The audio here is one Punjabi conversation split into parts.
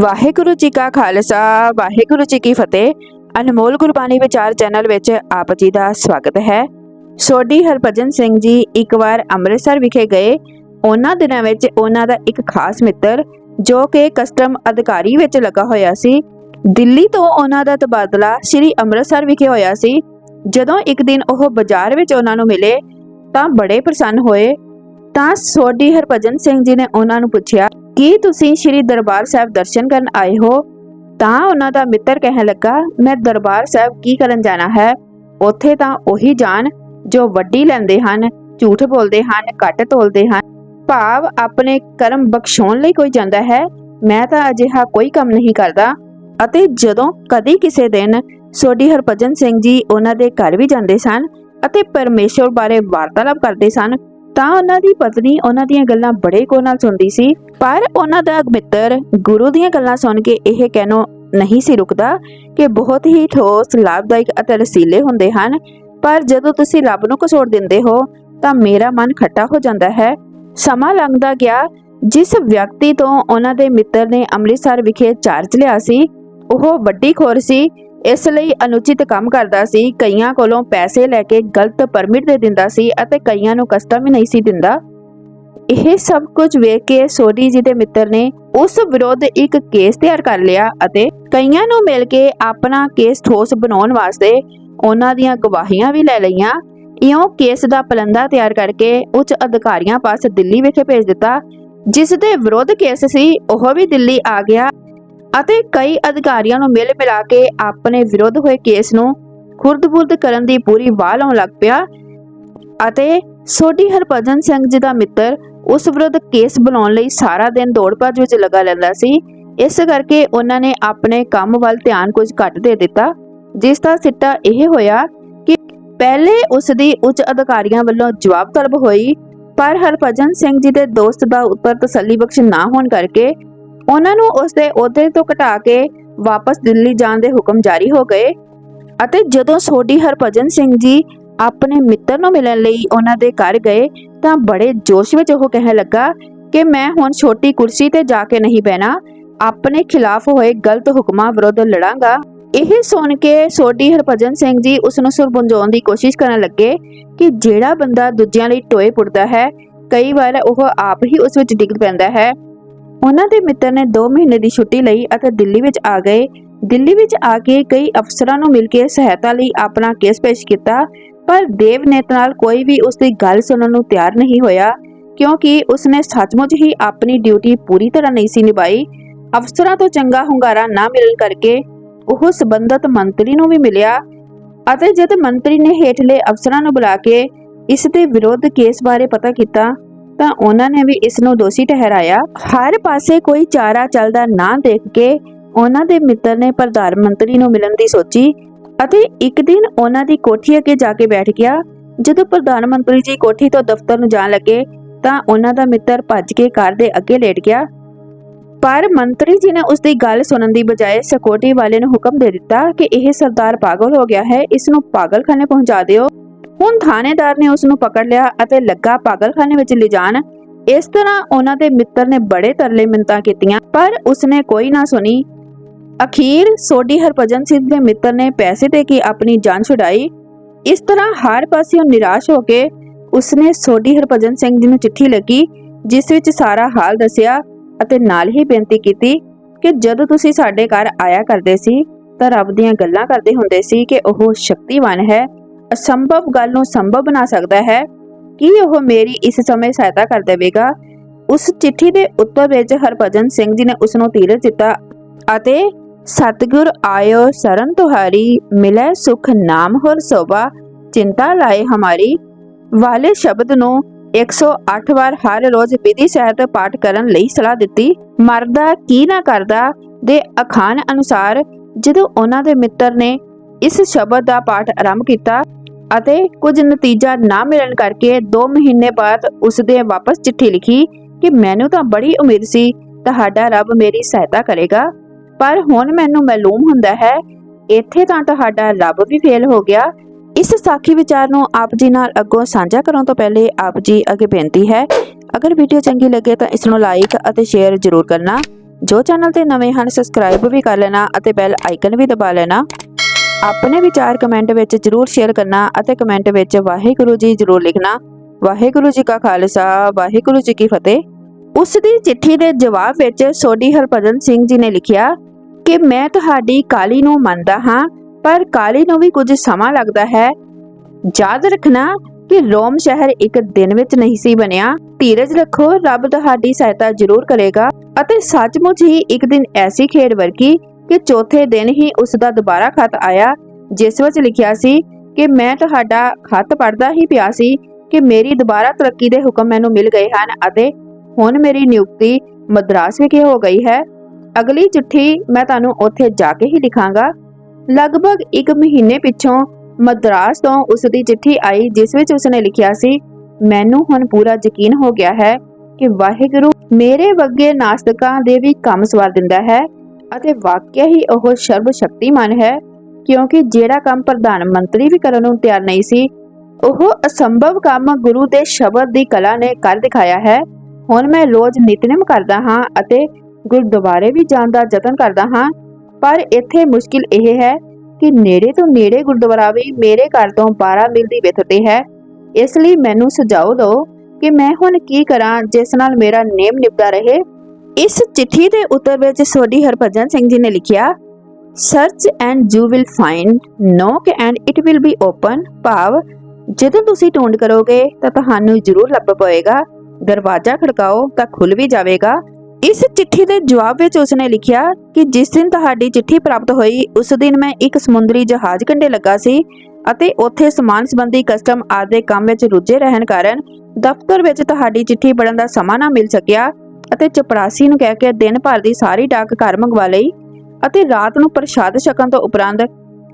ਵਾਹਿਗੁਰੂ ਜੀ ਕਾ ਖਾਲਸਾ, ਵਾਹਿਗੁਰੂ ਜੀ ਕੀ ਫਤਿਹ। ਅਨਮੋਲ ਗੁਰਬਾਣੀ ਵਿਚਾਰ ਚੈਨਲ ਵਿੱਚ ਆਪ ਜੀ ਦਾ ਸਵਾਗਤ ਹੈ। ਸੋਢੀ ਹਰਭਜਨ ਸਿੰਘ ਜੀ ਇੱਕ ਵਾਰ ਅੰਮ੍ਰਿਤਸਰ ਵਿਖੇ ਗਏ। ਉਹਨਾਂ ਦਿਨਾਂ ਵਿੱਚ ਉਹਨਾਂ ਦਾ ਇੱਕ ਖਾਸ ਮਿੱਤਰ, ਜੋ ਕਿ ਕਸਟਮ ਅਧਿਕਾਰੀ ਵਿੱਚ ਲੱਗਾ ਹੋਇਆ ਸੀ। ਦਿੱਲੀ ਤੋਂ ਉਹਨਾਂ ਦਾ ਤਬਾਦਲਾ ਸ੍ਰੀ ਅੰਮ੍ਰਿਤਸਰ ਵਿਖੇ ਹੋਇਆ ਸੀ। ਜਦੋਂ ਇੱਕ ਦਿਨ ਉਹ ਬਾਜ਼ਾਰ ਵਿੱਚ ਉਹਨਾਂ ਨੂੰ ਮਿਲੇ, ਤਾਂ ਬੜੇ ਪ੍ਰਸੰਨ ਹੋਏ। ਤਾਂ ਸੋਢੀ ਹਰਭਜਨ ਸਿੰਘ ਜੀ ਨੇ ਉਹਨਾਂ ਨੂੰ ਪੁੱਛਿਆ ਕੀ ਤੁਸੀਂ ਸ੍ਰੀ ਦਰਬਾਰ ਸਾਹਿਬ ਦਰਸ਼ਨ ਕਰਨ ਆਏ ਹੋ? ਤਾਂ ਉਹਨਾਂ ਦਾ ਮਿੱਤਰ ਕਹਿਣ ਲੱਗਾ, ਮੈਂ ਦਰਬਾਰ ਸਾਹਿਬ ਕੀ ਕਰਨ ਜਾਣਾ ਹੈ? ਉੱਥੇ ਤਾਂ ਉਹੀ ਜਾਣ ਜੋ ਵੱਡੀ ਲੈਂਦੇ ਹਨ, ਝੂਠ ਬੋਲਦੇ ਹਨ, ਘੱਟ ਤੋਲਦੇ ਹਨ। ਭਾਵ ਆਪਣੇ ਕਰਮ ਬਖਸ਼ਾਉਣ ਲਈ ਕੋਈ ਜਾਂਦਾ ਹੈ। ਮੈਂ ਤਾਂ ਅਜਿਹਾ ਕੋਈ ਕੰਮ ਨਹੀਂ ਕਰਦਾ। ਅਤੇ ਜਦੋਂ ਕਦੀ ਕਿਸੇ ਦਿਨ ਸੋਢੀ ਹਰਭਜਨ ਸਿੰਘ ਜੀ ਉਹਨਾਂ ਦੇ ਘਰ ਵੀ ਜਾਂਦੇ ਸਨ ਅਤੇ ਪਰਮੇਸ਼ਵਰ ਬਾਰੇ ਵਾਰਤਾਲਾਪ ਕਰਦੇ ਸਨ ਤਾਂ ਉਹਨਾਂ ਦੀ ਪਤਨੀ ਉਹਨਾਂ ਦੀਆਂ ਗੱਲਾਂ ਬੜੇ ਕੋ ਨਾਲ ਸੁਣਦੀ ਸੀ, ਪਰ ਉਹਨਾਂ ਦਾ ਮਿੱਤਰ ਗੁਰੂ ਦੀਆਂ ਗੱਲਾਂ ਸੁਣ ਕੇ ਇਹ ਕਹਿਣੋਂ ਨਹੀਂ ਸੀ ਰੁਕਦਾ ਕਿ ਬਹੁਤ ਹੀ ਠੋਸ, ਲਾਭਦਾਇਕ ਅਤੇ ਰਸੀਲੇ ਹੁੰਦੇ ਹਨ। ਪਰ ਜਦੋਂ ਤੁਸੀਂ ਰੱਬ ਨੂੰ ਕਸੋੜ ਦਿੰਦੇ ਹੋ, ਤਾਂ ਮੇਰਾ ਮਨ ਖੱਟਾ ਹੋ ਜਾਂਦਾ ਹੈ। ਸਮਾਂ ਲੰਘਦਾ ਗਿਆ। ਜਿਸ ਵਿਅਕਤੀ ਤੋਂ ਉਹਨਾਂ ਦੇ ਮਿੱਤਰ ਨੇ ਅੰਮ੍ਰਿਤਸਰ ਵਿਖੇ ਚਾਰਜ ਲਿਆ ਸੀ, ਉਹ ਵੱਡੀ ਖੋਰ ਸੀ। ਇਸ ਲਈ ਅਨੁਚਿਤ ਕੰਮ ਕਰਦਾ ਸੀ, ਕਈਆਂ ਕੋਲੋਂ ਪੈਸੇ ਲੈ ਕੇ ਗਲਤ ਪਰਮਿਟ ਦੇ ਦਿੰਦਾ ਸੀ ਅਤੇ ਕਈਆਂ ਨੂੰ ਕਸਟਮ ਵੀ ਨਹੀਂ ਸੀ ਦਿੰਦਾ। ਇਹ ਸਭ ਕੁਝ ਵੇਖ ਕੇ ਸੋਢੀ ਜੀ ਦੇ ਮਿੱਤਰ ਨੇ ਉਸ ਵਿਰੁੱਧ ਇੱਕ ਕੇਸ ਤਿਆਰ ਕਰ ਲਿਆ ਅਤੇ ਕਈਆਂ ਨੂੰ ਮਿਲ ਕੇ ਆਪਣਾ ਕੇਸ ਠੋਸ ਬਣਾਉਣ ਵਾਸਤੇ ਉਹਨਾਂ ਦੀਆਂ ਗਵਾਹੀਆਂ ਵੀ ਲੈ ਲਈਆਂ। ਇਉਂ ਕੇਸ ਦਾ ਪਲੰਦਾ ਤਿਆਰ ਕਰਕੇ ਉੱਚ ਅਧਿਕਾਰੀਆਂ ਪਾਸ ਦਿੱਲੀ ਵਿਖੇ ਭੇਜ ਦਿੱਤਾ, ਜਿਸ ਦੇ ਵਿਰੁੱਧ ਕੇਸ ਸੀ, ਉਹ ਵੀ ਦਿੱਲੀ ਆ ਗਿਆ। ਅਤੇ ਕਈ ਅਧਿਕਾਰੀਆਂ ਨੂੰ ਮਿਲ ਮਿਲਾ ਕੇ ਆਪਣੇ ਵਿਰੁੱਧ ਹੋਏ ਕੇਸ ਨੂੰ ਖੁਰਦ-ਬੁਰਦ ਕਰਨ ਦੀ ਪੂਰੀ ਵਾਹ ਲਾਉਣ ਲੱਗ ਪਿਆ ਅਤੇ ਸੋਢੀ ਹਰਭਜਨ ਸਿੰਘ ਜੀ ਦਾ ਮਿੱਤਰ ਉਸ ਵਿਰੁੱਧ ਕੇਸ ਬਣਾਉਣ ਲਈ ਸਾਰਾ ਦਿਨ ਦੌੜ ਭੱਜ ਵਿੱਚ ਲੱਗਾ ਰਹਿੰਦਾ ਸੀ। ਇਸ ਕਰਕੇ ਉਹਨਾਂ ਨੇ ਆਪਣੇ ਕੰਮ ਵੱਲ ਧਿਆਨ ਕੁਝ ਘੱਟ ਦੇ ਦਿੱਤਾ, ਜਿਸ ਦਾ ਸਿੱਟਾ ਇਹ ਹੋਇਆ ਕਿ ਪਹਿਲੇ ਉਸ ਦੀ ਉੱਚ ਅਧਿਕਾਰੀਆਂ ਵੱਲੋਂ ਜਵਾਬ ਤਲਬ ਹੋਈ, ਪਰ ਹਰਭਜਨ ਸਿੰਘ ਜੀ ਦੇ ਦੋਸਤ ਦਾ ਉੱਤਰ ਤਸੱਲੀ ਬਖਸ਼ ਨਾ ਹੋਣ ਕਰਕੇ ਉਹਨਾਂ ਨੂੰ ਉਸ ਦੇ ਅਹੁਦੇ ਤੋਂ ਘਟਾ ਕੇ ਵਾਪਸ ਦਿੱਲੀ ਜਾਣ ਦੇ ਹੁਕਮ ਜਾਰੀ ਹੋ ਗਏ ਅਤੇ ਜਦੋਂ ਸੋਢੀ ਹਰਭਜਨ ਸਿੰਘ ਜੀ ਆਪਣੇ ਮਿੱਤਰ ਨੂੰ ਮਿਲਣ ਲਈ ਉਹਨਾਂ ਦੇ ਘਰ ਗਏ ਤਾਂ ਬੜੇ ਜੋਸ਼ ਵਿੱਚ ਉਹ ਕਹਿਣ ਲੱਗਾ ਕਿ ਮੈਂ ਹੁਣ ਛੋਟੀ ਕੁਰਸੀ ਤੇ ਜਾ ਕੇ ਨਹੀਂ ਬਹਿਣਾ, ਆਪਣੇ ਖਿਲਾਫ ਹੋਏ ਗਲਤ ਹੁਕਮਾਂ ਵਿਰੁੱਧ ਲੜਾਂਗਾ। ਇਹ ਸੁਣ ਕੇ ਸੋਢੀ ਹਰਭਜਨ ਸਿੰਘ ਜੀ ਉਸ ਨੂੰ ਸੁਰਬੰਜਾਉਣ ਦੀ ਕੋਸ਼ਿਸ਼ ਕਰਨ ਲੱਗੇ ਕਿ ਜਿਹੜਾ ਬੰਦਾ ਦੂਜਿਆਂ ਲਈ ਟੋਏ ਪੁੱਟਦਾ ਹੈ, ਕਈ ਵਾਰ ਉਹ ਆਪ ਹੀ ਉਸ ਵਿੱਚ ਡਿੱਗ ਪੈਂਦਾ ਹੈ। ਉਹਨਾਂ ਦੇ ਮਿੱਤਰ ਨੇ 2 ਮਹੀਨੇ ਦੀ ਛੁੱਟੀ ਲਈ ਅਤੇ ਦਿੱਲੀ ਵਿੱਚ ਆ ਗਏ। ਦਿੱਲੀ ਵਿੱਚ ਆ ਕੇ ਕਈ ਅਫਸਰਾਂ ਨੂੰ ਮਿਲ ਕੇ ਸਹਾਇਤਾ ਲਈ ਆਪਣਾ ਕੇਸ ਪੇਸ਼ ਕੀਤਾ, ਪਰ ਦੇਵਨੇਤ ਨਾਲ ਕੋਈ ਵੀ ਉਸ ਦੀ ਗੱਲ ਸੁਣਨ ਨੂੰ ਤਿਆਰ ਨਹੀਂ ਹੋਇਆ, ਕਿਉਂਕਿ ਉਸਨੇ ਸੱਚਮੁੱਚ ਹੀ ਆਪਣੀ ਡਿਊਟੀ ਪੂਰੀ ਤਰ੍ਹਾਂ ਨਹੀਂ ਸੀ ਨਿਭਾਈ। ਅਫਸਰਾਂ ਤੋਂ ਚੰਗਾ ਹੁੰਗਾਰਾ ਨਾ ਮਿਲਣ ਕਰਕੇ ਉਹ ਸਬੰਧਤ ਮੰਤਰੀ ਨੂੰ ਵੀ ਮਿਲਿਆ ਅਤੇ ਜਦ ਮੰਤਰੀ ਨੇ ਹੇਠਲੇ ਅਫਸਰਾਂ ਨੂੰ ਬੁਲਾ ਕੇ ਇਸ ਦੇ ਵਿਰੁੱਧ ਕੇਸ ਬਾਰੇ ਪਤਾ ਕੀਤਾ ਤਾਂ ਉਹਨਾਂ ਨੇ ਵੀ ਇਸ ਨੂੰ ਦੋਸ਼ੀ ਠਹਿਰਾਇਆ। ਹਰ ਪਾਸੇ ਕੋਈ ਚਾਰਾ ਚੱਲਦਾ ਨਾ ਦੇਖ ਕੇ ਉਹਨਾਂ ਦੇ ਮਿੱਤਰ ਨੇ ਪ੍ਰਧਾਨ ਮੰਤਰੀ ਨੂੰ ਮਿਲਣ ਦੀ ਸੋਚੀ ਅਤੇ ਇੱਕ ਦਿਨ ਉਹਨਾਂ ਦੀ ਕੋਠੀ ਅੱਗੇ ਜਾ ਕੇ ਬੈਠ ਗਿਆ। ਜਦੋਂ ਪ੍ਰਧਾਨ ਮੰਤਰੀ ਜੀ ਕੋਠੀ ਤੋਂ ਦਫ਼ਤਰ ਨੂੰ ਜਾਣ ਲੱਗੇ ਤਾਂ ਉਹਨਾਂ ਦਾ ਮਿੱਤਰ ਭੱਜ ਕੇ ਕਾਰ ਦੇ ਅੱਗੇ ਲੇਟ ਗਿਆ। ਪਰ ਮੰਤਰੀ ਜੀ ਨੇ ਉਸ ਦੀ ਗੱਲ ਸੁਣਨ ਦੀ ਬਜਾਏ ਸਿਕਿਉਰਿਟੀ ਵਾਲੇ ਨੂੰ ਹੁਕਮ ਦੇ ਦਿੱਤਾ ਕਿ ਇਹ ਸਰਦਾਰ ਪਾਗਲ ਹੋ ਗਿਆ ਹੈ, ਇਸ ਨੂੰ ਪਾਗਲਖਾਨੇ ਪਹੁੰਚਾ ਦਿਓ। ਹੁਣ ਥਾਣੇਦਾਰ ਨੇ ਉਸ ਨੂੰ ਪਕੜ ਲਿਆ ਅਤੇ ਲੱਗਾ ਪਾਗਲਖਾਨੇ ਵਿੱਚ ਲਿਜਾਣ। ਇਸ ਤਰ੍ਹਾਂ ਉਹਨਾਂ ਦੇ ਮਿੱਤਰ ਨੇ ਬੜੇ ਤਰਲੇ ਮਿੰਤਾਂ ਕੀਤੀਆਂ, ਪਰ ਉਸਨੇ ਕੋਈ ਨਾ ਸੁਣੀ। ਅਖੀਰ ਸੋਢੀ ਹਰਭਜਨ ਸਿੰਘ ਦੇ ਮਿੱਤਰ ਨੇ ਪੈਸੇ ਦੇ ਕੇ ਆਪਣੀ ਜਾਨ ਛੁਡਾਈ। ਇਸ ਤਰ੍ਹਾਂ ਹਰ ਪਾਸਿਓਂ ਨਿਰਾਸ਼ ਹੋ ਕੇ ਉਸਨੇ ਸੋਢੀ ਹਰਭਜਨ ਸਿੰਘ ਜੀ ਨੂੰ ਚਿੱਠੀ ਲੱਗੀ, ਜਿਸ ਵਿੱਚ ਸਾਰਾ ਹਾਲ ਦੱਸਿਆ ਅਤੇ ਨਾਲ ਹੀ ਬੇਨਤੀ ਕੀਤੀ ਕਿ ਜਦੋਂ ਤੁਸੀਂ ਸਾਡੇ ਘਰ ਆਇਆ ਕਰਦੇ ਸੀ ਤਾਂ ਰੱਬ ਦੀਆਂ ਗੱਲਾਂ ਕਰਦੇ ਹੁੰਦੇ ਸੀ ਕਿ ਉਹ ਸ਼ਕਤੀਵਾਨ ਹੈ। ਅਸੰਭਵ ਗੱਲ ਨੂੰ ਸੰਭਵ ਬਣਾ ਸਕਦਾ ਹੈ ਕੀ ਉਹ ਮੇਰੀ ਇਸ ਸਮੇਂ ਸਹਾਇਤਾ ਕਰ ਦੇਵੇਗਾ। ਉਸ ਚਿੱਠੀ ਦੇ ਉੱਤਰ ਵਿੱਚ ਹਰਭਜਨ ਸਿੰਘ ਜੀ ਨੇ ਉਸ ਨੂੰ ਧੀਰਜ ਦਿੱਤਾ ਅਤੇ ਸਤਿਗੁਰ ਆਇਓ ਸਰਨ ਤੁਹਾਰੀ, ਮਿਲੇ ਸੁਖ ਨਾਮ ਹੋਰ ਸੋਭਾ, ਚਿੰਤਾ ਲਾਏ ਹਮਾਰੀ। ਵਾਲੇ ਸ਼ਬਦ ਨੂੰ 108 ਵਾਰ ਹਰ ਰੋਜ਼ ਵਿਧੀ ਸਹਿਤ ਪਾਠ ਕਰਨ ਲਈ ਸਲਾਹ ਦਿੱਤੀ। ਮਰਦਾ ਕੀ ਨਾ ਕਰਦਾ ਦੇ ਅਖਾਣ ਅਨੁਸਾਰ ਜਦੋਂ ਉਹਨਾਂ ਦੇ ਮਿੱਤਰ ਨੇ ਇਸ ਸ਼ਬਦ ਦਾ ਪਾਠ ਆਰੰਭ ਕੀਤਾ ਅਤੇ ਕੁਝ ਨਤੀਜਾ ਨਾ ਮਿਲਣ ਕਰਕੇ 2 ਮਹੀਨੇ ਬਾਅਦ ਉਸ ਵਾਪਸ ਚਿੱਠੀ ਲਿਖੀ ਕਿ ਮੈਨੂੰ ਤਾਂ ਬੜੀ ਉਮੀਦ ਸੀ, ਤੁਹਾਡਾ ਰੱਬ ਮੇਰੀ ਸਹਾਇਤਾ ਕਰੇਗਾ। ਪਰ ਹੁਣ ਮੈਨੂੰ ਮਾਲੂਮ ਹੁੰਦਾ ਹੈ, ਇੱਥੇ ਤਾਂ ਤੁਹਾਡਾ ਰੱਬ ਵੀ ਫੇਲ ਹੋ ਗਿਆ। ਇਸ ਸਾਖੀ ਵਿਚਾਰ ਨੂੰ ਆਪ ਜੀ ਨਾਲ ਅੱਗੋਂ ਸਾਂਝਾ ਕਰਨ ਤੋਂ ਪਹਿਲੇ ਆਪ ਜੀ ਅੱਗੇ ਬੇਨਤੀ ਹੈ, ਅਗਰ ਵੀਡੀਓ ਚੰਗੀ ਲੱਗੇ ਤਾਂ ਇਸ ਨੂੰ ਲਾਈਕ ਅਤੇ ਸ਼ੇਅਰ ਜ਼ਰੂਰ ਕਰਨਾ। ਜੋ ਚੈਨਲ ਤੇ ਨਵੇਂ ਹਨ ਸਬਸਕ੍ਰਾਈਬ ਵੀ ਕਰ ਲੈਣਾ ਅਤੇ ਬੈਲ ਆਈਕਨ ਵੀ ਦਬਾ ਲੈਣਾ। ਆਪਣੇ ਵਿਚਾਰ ਕਮੈਂਟ ਵਿੱਚ ਜਰੂਰ ਸ਼ੇਅਰ ਕਰਨਾ ਅਤੇ ਕਮੈਂਟ ਵਿੱਚ ਵਾਹਿਗੁਰੂ ਜੀ ਜਰੂਰ ਲਿਖਣਾ। ਵਾਹਿਗੁਰੂ ਜੀ ਕਾ ਖਾਲਸਾ, ਵਾਹਿਗੁਰੂ ਜੀ ਕੀ ਫਤਿਹ। ਉਸ ਦੀ ਚਿੱਠੀ ਦੇ ਜਵਾਬ ਵਿੱਚ ਸੋਢੀ ਹਰਭਜਨ ਸਿੰਘ ਜੀ ਨੇ ਲਿਖਿਆ ਕਿ ਮੈਂ ਤੁਹਾਡੀ ਕਾਲੀ ਨੂੰ ਮੰਨਦਾ ਹਾਂ, ਪਰ ਕਾਲੀ ਨੂੰ ਵੀ ਕੁਝ ਸਮਾਂ ਲੱਗਦਾ ਹੈ। ਯਾਦ ਰੱਖਣਾ ਕਿ ਰੋਮ ਸ਼ਹਿਰ ਇੱਕ ਦਿਨ ਵਿੱਚ ਨਹੀਂ ਸੀ ਬਣਿਆ। ਧੀਰਜ ਰੱਖੋ, ਰੱਬ ਤੁਹਾਡੀ ਸਹਾਇਤਾ ਜ਼ਰੂਰ ਕਰੇਗਾ ਅਤੇ ਸੱਚਮੁੱਚ ਹੀ ਇੱਕ ਦਿਨ ਐਸੀ ਖੇਡ ਵਰਗੀ ਕਿ ਚੌਥੇ ਦਿਨ ਹੀ ਉਸ ਦਾ ਦੁਬਾਰਾ ਖਤ ਆਇਆ, ਜਿਸ ਵਿੱਚ ਲਿਖਿਆ ਸੀ ਕਿ ਮੈਂ ਤੁਹਾਡਾ ਖਤ ਪੜ੍ਹਦਾ ਹੀ ਪਿਆ ਸੀ ਕਿ ਮੇਰੀ ਦੁਬਾਰਾ ਤਰੱਕੀ ਦੇ ਹੁਕਮ ਮੈਨੂੰ ਮਿਲ ਗਏ ਹਨ ਅਤੇ ਹੁਣ ਮੇਰੀ ਨਿਯੁਕਤੀ ਮਦਰਾਸ ਵਿਖੇ ਹੋ ਗਈ ਹੈ। ਅਗਲੀ ਚਿੱਠੀ ਮੈਂ ਤੁਹਾਨੂੰ ਉੱਥੇ ਜਾ ਕੇ ਹੀ ਲਿਖਾਂਗਾ। ਲਗਭਗ 1 ਮਹੀਨੇ ਪਿੱਛੋਂ ਮਦਰਾਸ ਤੋਂ ਉਸ ਦੀ ਚਿੱਠੀ ਆਈ, ਜਿਸ ਵਿੱਚ ਉਸਨੇ ਲਿਖਿਆ ਸੀ, ਮੈਨੂੰ ਹੁਣ ਪੂਰਾ ਯਕੀਨ ਹੋ ਗਿਆ ਹੈ ਕਿ ਵਾਹਿਗੁਰੂ ਮੇਰੇ ਵਰਗੇ ਨਾਸਤਕਾਂ ਦੇ ਵੀ ਕੰਮ ਸਵਾਰ ਦਿੰਦਾ ਹੈ। ਅਤੇ ਵਾਕਿਆ ਹੀ ਉਹ ਸਰਬ ਸ਼ਕਤੀਮਾਨ ਹੈ, ਕਿਉਂਕਿ ਜਿਹੜਾ ਕੰਮ ਪ੍ਰਧਾਨ ਮੰਤਰੀ ਵੀ ਕਰਨ ਨੂੰ ਤਿਆਰ ਨਹੀਂ ਸੀ, ਉਹ ਅਸੰਭਵ ਕੰਮ ਗੁਰੂ ਦੇ ਸ਼ਬਦ ਦੀ ਕਲਾ ਨੇ ਕਰ ਦਿਖਾਇਆ ਹੈ। ਹੁਣ ਮੈਂ ਰੋਜ਼ ਨਿਤਨੇਮ ਕਰਦਾ ਹਾਂ ਅਤੇ ਗੁਰਦੁਆਰੇ ਵੀ ਜਾਣ ਦਾ ਯਤਨ ਕਰਦਾ ਹਾਂ, ਪਰ ਇੱਥੇ ਮੁਸ਼ਕਿਲ ਇਹ ਹੈ ਕਿ ਨੇੜੇ ਤੋਂ ਨੇੜੇ ਗੁਰਦੁਆਰਾ ਵੀ ਮੇਰੇ ਘਰ ਤੋਂ 12 ਮੀਲ ਦੀ ਵਿੱਥ ਤੇ ਹੈ। ਇਸ ਲਈ ਮੈਨੂੰ ਸੁਝਾਅ ਦਿਓ ਕਿ ਮੈਂ ਹੁਣ ਕੀ ਕਰਾਂ, ਜਿਸ ਨਾਲ ਮੇਰਾ ਨੇਮ ਨਿਭਦਾ ਰਹੇ ਇਸ ਚਿੱਠੀ ਦੇ ਉੱਤਰ ਵਿੱਚ ਸੋਢੀ ਹਰਭਜਨ ਸਿੰਘ ਜੀ ਨੇ ਲਿਖਿਆ search and you will find knock and it will be open ਭਾਵ, ਜਦੋਂ ਤੁਸੀਂ ਢੂੰਡ ਕਰੋਗੇ ਤਾਂ ਤੁਹਾਨੂੰ ਜ਼ਰੂਰ ਲੱਭ ਪਵੇਗਾ, ਦਰਵਾਜ਼ਾ ਖੜਕਾਓ ਤਾਂ ਖੁੱਲ ਵੀ ਜਾਵੇਗਾ। ਇਸ ਚਿੱਠੀ ਦੇ ਜਵਾਬ ਵਿੱਚ ਉਸਨੇ ਲਿਖਿਆ ਕਿ ਜਿਸ ਦਿਨ ਤੁਹਾਡੀ ਚਿੱਠੀ ਪ੍ਰਾਪਤ ਹੋਈ, ਉਸ ਦਿਨ ਮੈਂ ਇੱਕ ਸਮੁੰਦਰੀ ਜਹਾਜ਼ ਕੰਢੇ ਲੱਗਾ ਸੀ ਅਤੇ ਉੱਥੇ ਸਮਾਨ ਸੰਬੰਧੀ ਕਸਟਮ ਆਦਿ ਦੇ ਕੰਮ ਵਿੱਚ ਰੁੱਝੇ ਰਹਿਣ ਕਾਰਨ ਦਫ਼ਤਰ ਵਿੱਚ ਤੁਹਾਡੀ ਚਿੱਠੀ ਪੜਨ ਦਾ ਸਮਾਂ ਨਾ ਮਿਲ ਸਕਿਆ। ਅਤੇ ਚਪੜਾਸੀ ਨੂੰ ਕਹਿ ਕੇ ਦਿਨ ਭਰ ਦੀ ਸਾਰੀ ਡਾਕ ਘਰ ਮੰਗਵਾ ਲਈ ਅਤੇ ਰਾਤ ਨੂੰ ਪ੍ਰਸ਼ਾਦ ਛਕਣ ਤੋਂ ਉਪਰੰਤ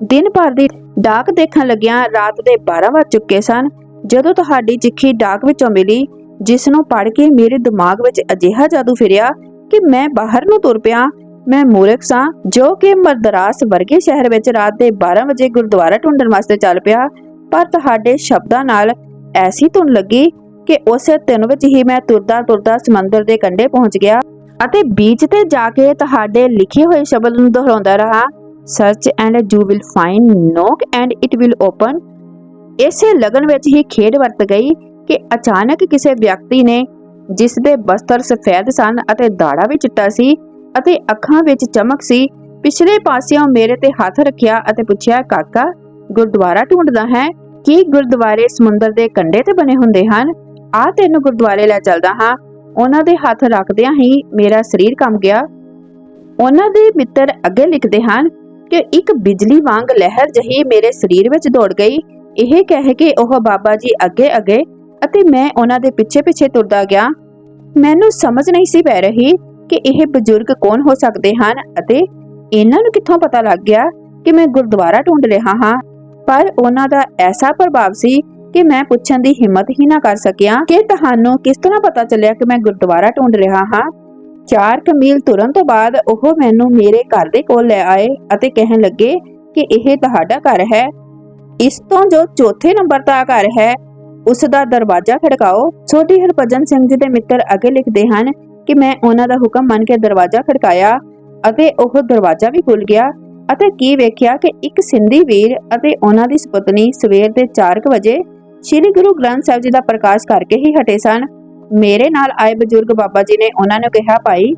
ਦਿਨ ਭਰ ਦੀ ਡਾਕ ਦੇਖਣ ਲੱਗਿਆਂ ਰਾਤ ਦੇ 12 ਵੱਜ ਚੁੱਕੇ ਸਨ, ਜਦੋਂ ਤੁਹਾਡੀ ਚਿੱਠੀ ਡਾਕ ਵਿੱਚੋਂ ਮਿਲੀ, ਜਿਸ ਨੂੰ ਪੜ੍ਹ ਕੇ ਮੇਰੇ ਦਿਮਾਗ ਵਿੱਚ ਅਜਿਹਾ ਜਾਦੂ ਫਿਰਿਆ ਕਿ ਮੈਂ ਬਾਹਰ ਨੂੰ ਤੁਰ ਪਿਆ। ਮੈਂ ਮੂਰਖ ਸਾਂ, ਜੋ ਕਿ ਮਦਰਾਸ ਵਰਗੇ ਸ਼ਹਿਰ ਵਿੱਚ ਰਾਤ ਦੇ 12 ਵਜੇ ਗੁਰਦੁਆਰਾ ਢੂੰਡਣ ਵਾਸਤੇ ਚੱਲ ਪਿਆ, ਪਰ ਤੁਹਾਡੇ ਸ਼ਬਦਾਂ ਨਾਲ ਐਸੀ ਧੁਨ ਲੱਗੀ ਕਿ ਉਸੇ ਦਿਨ ਵਿੱਚ ਹੀ ਮੈਂ ਤੁਰਦਾ ਤੁਰਦਾ ਸਮੁੰਦਰ ਦੇ ਕੰਢੇ ਪਹੁੰਚ ਗਿਆ ਅਤੇ ਬੀਚ ਤੇ ਜਾ ਕੇ ਤੁਹਾਡੇ ਲਿਖੇ ਹੋਏ ਸ਼ਬਦ ਨੂੰ ਦੁਹਰਾਉਂਦਾ ਰਹਾ। Search and you will find knock and it will open ਇਸੇ ਲਗਨ ਵਿੱਚ ਹੀ ਖੇਡ ਵਰਤ ਗਈ ਕਿ ਅਚਾਨਕ ਕਿਸੇ ਵਿਅਕਤੀ ਨੇ ਜਿਸ ਦੇ ਬਸਤਰ ਸਫੈਦ ਸਨ ਅਤੇ ਦਾੜਾ ਵੀ ਚਿੱਟਾ ਸੀ ਅਤੇ ਅੱਖਾਂ ਵਿੱਚ ਚਮਕ ਸੀ, ਪਿਛਲੇ ਪਾਸਿਓਂ ਮੇਰੇ ਤੇ ਹੱਥ ਰੱਖਿਆ ਅਤੇ ਪੁੱਛਿਆ, ਕਾਕਾ, ਗੁਰਦੁਆਰਾ ਢੂੰਡਦਾ ਹੈ? ਕੀ ਗੁਰਦੁਆਰੇ ਸਮੁੰਦਰ ਦੇ ਕੰਢੇ ਤੇ ਬਣੇ ਹੁੰਦੇ ਹਨ? ਆ ਤੈਨੂੰ ਗੁਰਦੁਆਰੇ ਲੈ ਚੱਲਦਾ ਹਾਂ। ਉਹਨਾਂ ਦੇ ਹੱਥ ਰੱਖਦਿਆਂ ਹੀ ਮੇਰਾ ਸਰੀਰ ਕੰਬ ਗਿਆ। ਉਹਨਾਂ ਦੇ ਮਿੱਤਰ ਅੱਗੇ ਲਿਖਦੇ ਹਨ ਕਿ ਇੱਕ ਬਿਜਲੀ ਵਾਂਗ ਲਹਿਰ ਜਹੀ ਮੇਰੇ ਸਰੀਰ ਵਿੱਚ ਦੌੜ ਗਈ। ਇਹ ਕਹਿ ਕੇ ਉਹ ਬਾਬਾ ਜੀ ਅੱਗੇ ਅੱਗੇ ਅਤੇ ਮੈਂ ਉਹਨਾਂ ਦੇ ਪਿੱਛੇ ਪਿੱਛੇ ਤੁਰਦਾ ਗਿਆ। ਮੈਨੂੰ ਸਮਝ ਨਹੀਂ ਸੀ ਪੈ ਰਹੀ ਕਿ ਇਹ ਬਜ਼ੁਰਗ ਕੌਣ ਹੋ ਸਕਦੇ ਹਨ ਅਤੇ ਇਹਨਾਂ ਨੂੰ ਕਿੱਥੋਂ ਪਤਾ ਲੱਗ ਗਿਆ ਕਿ ਮੈਂ ਗੁਰਦੁਆਰਾ ਢੂੰਡ ਰਿਹਾ ਹਾਂ। ਪਰ ਉਹਨਾਂ ਦਾ ਐਸਾ ਪ੍ਰਭਾਵ ਸੀ ਕਿ ਮੈਂ ਪੁੱਛਣ ਦੀ ਹਿੰਮਤ ਹੀ ਨਾ ਕਰ ਸਕਿਆ ਕਿ ਤੁਹਾਨੂੰ ਕਿਸ ਤਰ੍ਹਾਂ ਪਤਾ ਚੱਲਿਆ ਕਿ ਮੈਂ ਗੁਰਦੁਆਰਾ ਢੂੰਡ ਰਿਹਾ ਹਾਂ। ਚਾਰ ਕਮੀਲ ਤੁਰਨ ਤੋਂ ਬਾਅਦ ਉਹ ਮੈਨੂੰ ਮੇਰੇ ਘਰ ਦੇ ਕੋਲ ਲੈ ਆਏ ਅਤੇ ਕਹਿਣ ਲੱਗੇ ਕਿ ਇਹ ਤੁਹਾਡਾ ਘਰ ਹੈ। ਇਸ ਤੋਂ ਜੋ ਚੌਥੇ ਨੰਬਰ ਦਾ ਘਰ ਹੈ, ਉਸ ਦਾ ਦਰਵਾਜ਼ਾ ਖੜਕਾਓ। ਛੋਟੀ ਹਰਭਜਨ ਸਿੰਘ ਜੀ ਦੇ ਮਿੱਤਰ ਅੱਗੇ ਲਿਖਦੇ ਹਨ ਕਿ ਮੈਂ ਉਹਨਾਂ ਦਾ ਹੁਕਮ ਮੰਨ ਕੇ ਦਰਵਾਜ਼ਾ ਖੜਕਾਇਆ ਅਤੇ ਉਹ ਦਰਵਾਜ਼ਾ ਵੀ ਖੁੱਲ ਗਿਆ ਅਤੇ ਕੀ ਵੇਖਿਆ ਕਿ ਇੱਕ ਸਿੰਧੀ ਵੀਰ ਅਤੇ ਉਹਨਾਂ ਦੀ ਸੁਪਤਨੀ ਸਵੇਰ ਦੇ 4:00 ਵਜੇ ਸ੍ਰੀ ਗੁਰੂ ਗ੍ਰੰਥ ਸਾਹਿਬ ਜੀ ਦਾ ਪ੍ਰਕਾਸ਼ ਕਰਕੇ ਹੀ ਹਟੇ ਸਨ। ਮੇਰੇ ਨਾਲ ਆਏ ਬਜ਼ੁਰਗ ਬਾਬਾ ਜੀ ਨੇ ਉਹਨਾਂ ਨੂੰ ਕਿਹਾ, ਭਾਈ,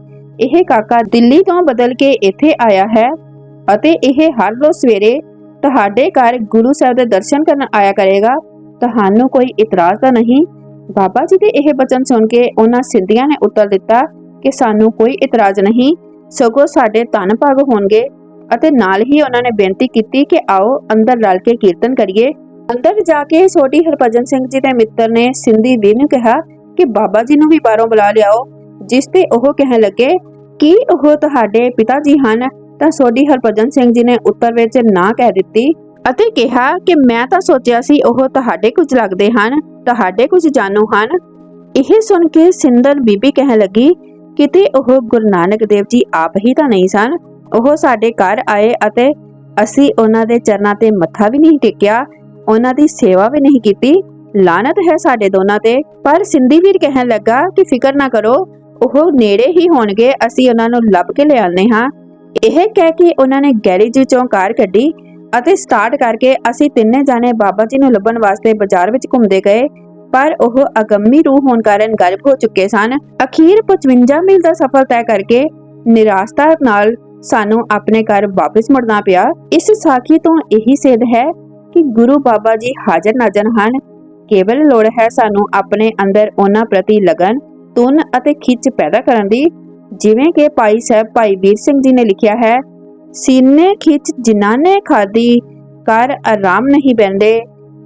ਇਹ ਕਾਕਾ ਦਿੱਲੀ ਤੋਂ ਬਦਲ ਕੇ ਇੱਥੇ ਆਇਆ ਹੈ ਅਤੇ ਇਹ ਹਰ ਰੋਜ਼ ਸਵੇਰੇ ਤੁਹਾਡੇ ਘਰ ਗੁਰੂ ਸਾਹਿਬ ਦੇ ਦਰਸ਼ਨ ਕਰਨ ਆਇਆ ਕਰੇਗਾ। ਤੁਹਾਨੂੰ ਕੋਈ ਇਤਰਾਜ਼ ਤਾਂ ਨਹੀਂ? ਬਾਬਾ ਜੀ ਦੇ ਇਹ ਬਚਨ ਸੁਣ ਕੇ ਉਹਨਾਂ ਸਿੰਧੀਆਂ ਨੇ ਉੱਤਰ ਦਿੱਤਾ ਕਿ ਸਾਨੂੰ ਕੋਈ ਇਤਰਾਜ਼ ਨਹੀਂ, ਸਗੋਂ ਸਾਡੇ ਧਨ ਭਾਗ ਹੋਣਗੇ ਅਤੇ ਨਾਲ ਹੀ ਉਹਨਾਂ ਨੇ ਬੇਨਤੀ ਕੀਤੀ ਕਿ ਆਓ ਅੰਦਰ ਰਲ ਕੇ ਕੀਰਤਨ ਕਰੀਏ। ਅੰਦਰ ਜਾ ਕੇ ਛੋਟੀ ਹਰਭਜਨ ਸਿੰਘ ਜੀ ਦੇ ਮਿੱਤਰ ਨੇ ਸਿੰਧੀ ਵੀਰ ਨੂੰ ਕਿਹਾ ਕਿ ਬਾਬਾ ਜੀ ਨੂੰ ਵੀ ਬਾਹਰੋਂ ਬੁਲਾ ਲਿਆਓ, ਜਿਸ ਤੇ ਉਹ ਕਹਿਣ ਲੱਗੇ ਕਿ ਉਹ ਤੁਹਾਡੇ ਪਿਤਾ ਜੀ ਹਨ, ਤਾਂ ਸੋਢੀ ਹਰਭਜਨ ਸਿੰਘ ਜੀ ਨੇ ਉੱਤਰ ਵਿੱਚ ਨਾ ਕਹਿ ਦਿੱਤੀ ਅਤੇ ਕਿਹਾ ਕਿ ਮੈਂ ਤਾਂ ਸੋਚਿਆ ਸੀ ਉਹ ਤੁਹਾਡੇ ਕੁਝ ਲੱਗਦੇ ਹਨ, ਤੁਹਾਡੇ ਕੁਝ ਜਾਣੂ ਹਨ। ਇਹ ਸੁਣ ਕੇ ਸਿੰਦਰ ਬੀਬੀ ਕਹਿਣ ਲੱਗੀ, ਕਿਤੇ ਉਹ ਗੁਰੂ ਨਾਨਕ ਦੇਵ ਜੀ ਆਪ ਹੀ ਤਾਂ ਨਹੀਂ ਸਨ? ਉਹ ਸਾਡੇ ਘਰ ਆਏ ਅਤੇ ਅਸੀਂ ਉਹਨਾਂ ਦੇ ਚਰਨਾਂ ਤੇ ਮੱਥਾ ਵੀ ਨਹੀਂ ਟੇਕਿਆ ਉਹਨਾਂ ਦੀ ਸੇਵਾ ਵੀ ਨਹੀਂ ਕੀਤੀ। ਲਾਨਤ ਹੈ ਸਾਡੇ ਦੋਨਾਂ ਤੇ, ਪਰ ਸਿੰਧੀ ਵੀਰ ਕਹਿਣ ਲੱਗਾ ਕਿ ਫਿਕਰ ਨਾ ਕਰੋ, ਉਹ ਨੇੜੇ ਹੀ ਹੋਣਗੇ, ਅਸੀਂ ਉਹਨਾਂ ਨੂੰ ਲੱਭ ਕੇ ਲਿਆਉਂਦੇ ਹਾਂ। ਇਹ ਕਹਿ ਕੇ ਉਹਨਾਂ ਨੇ ਗੈਰੇਜ ਵਿੱਚੋਂ ਕਾਰ ਕੱਢੀ ਅਤੇ ਸਟਾਰਟ ਕਰਕੇ ਅਸੀਂ ਤਿੰਨੇ ਜਾਣੇ ਬਾਬਾ ਜੀ ਨੂੰ ਲੱਭਣ ਵਾਸਤੇ ਬਾਜ਼ਾਰ ਵਿੱਚ ਘੁੰਮਦੇ ਗਏ, ਪਰ ਉਹ ਅਗੰਮੀ ਰੂਹ ਹੋਣ ਕਾਰਨ ਗਾਇਬ ਹੋ ਚੁੱਕੇ ਸਨ। ਅਖੀਰ 55 ਮੀਲ ਦਾ ਸਫ਼ਰ ਤੈਅ ਕਰਕੇ ਨਿਰਾਸ਼ਤਾ ਨਾਲ ਸਾਨੂੰ ਆਪਣੇ ਘਰ ਵਾਪਸ ਮੁੜਨਾ ਪਿਆ। ਇਸ ਸਾਖੀ ਤੋਂ ਇਹੀ ਸੇਧ ਹੈ ਕਿ ਗੁਰੂ ਬਾਬਾ ਜੀ ਹਾਜ਼ਰ ਨਾਜ਼ਰ ਹਨ। ਕੇਵਲ ਲੋੜ ਹੈ ਸਾਨੂੰ ਆਪਣੇ ਅੰਦਰ ਉਹਨਾਂ ਪ੍ਰਤੀ ਲਗਨ ਤੁਨ ਅਤੇ ਖਿੱਚ ਪੈਦਾ ਕਰਨ ਦੀ। ਜਿਵੇਂ ਕਿ ਭਾਈ ਸਾਹਿਬ, ਭਾਈ ਵੀਰ ਸਿੰਘ ਜੀ ਨੇ ਲਿਖਿਆ ਹੈ, ਸੀਨੇ ਖਿੱਚ ਜਿਨ੍ਹਾਂ ਨੇ ਖਾਦੀ ਕਰ ਆਰਾਮ ਨਹੀਂ ਬੈੰਦੇ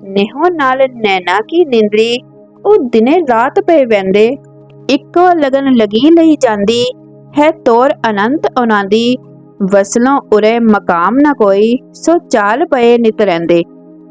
ਨਿਹੋ ਨਾਲ ਨੈਣਾ ਕੀ ਨਿੰਦਰੀ, ਉਹ ਦਿਨੇ ਰਾਤ ਪਏ ਵੈੰਦੇ ਇੱਕੋ ਲਗਨ ਲਗੀ ਲਈ ਜਾਂਦੀ, ਹੈ ਤੋਰ ਅਨੰਤ ਉਹਨਾਂ ਦੀ ਵਸਲੋਂ ਉਰੇ ਮਕਾਮ ਨਾ ਕੋਈ, ਸੋ ਚਾਲ ਪਏ ਨਿਤ ਰਹਿੰਦੇ।